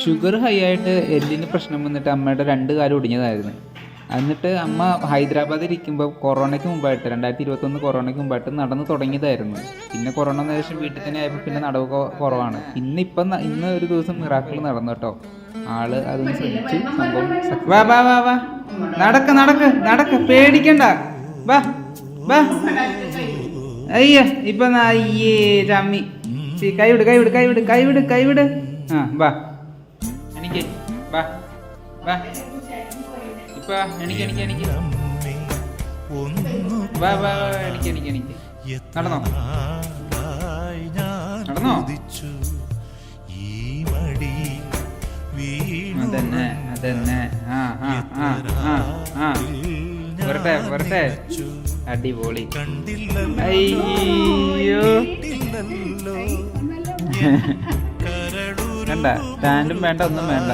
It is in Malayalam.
ഷുഗർ ഹൈ ആയിട്ട് എല്ലിന് പ്രശ്നം വന്നിട്ട് അമ്മയുടെ രണ്ട് കാലം ഒടിഞ്ഞതായിരുന്നു. എന്നിട്ട് അമ്മ ഹൈദരാബാദിൽ ഇരിക്കുമ്പോൾ കൊറോണയ്ക്ക് മുമ്പായിട്ട് രണ്ടായിരത്തി ഇരുപത്തൊന്ന് കൊറോണയ്ക്ക് മുമ്പായിട്ട് നടന്ന് തുടങ്ങിയതായിരുന്നു. പിന്നെ കൊറോണ ശേഷം വീട്ടിൽ തന്നെ ആയപ്പോൾ പിന്നെ നടവ് കുറവാണ്. ഇന്ന് ഇപ്പം ഇന്ന് ഒരു ദിവസം മിറാക്കിൾ നടന്നു കേട്ടോ. ആൾ അതൊന്ന് ശ്രമിച്ചു സംഭവം വാ വാ വാ വാ. നടക്ക നടക്ക് നടക്ക്. പേടിക്കണ്ട. വാ വാ. അയ്യ ഇപ്പൊ അയ്യേ രമ്മി കൈവിട് കൈവിട് കൈവിട് കൈവിട് കൈവിട്. ആ വാ. എനിക്ക് വാ വാ. ഇപ്പൊ എനിക്ക് നമ്മെ ബാ വാ വാ എനിക്ക് എനിക്ക് എനിക്ക് നടന്നോ? നടന്നോ? അതന്നെ അതന്നെ. ആ ആ ആ ആ വരട്ടെ വരട്ടെ അടിപൊളി. അയ്യോ. കണ്ട സ്റ്റാൻഡും വേണ്ട ഒന്നും വേണ്ട.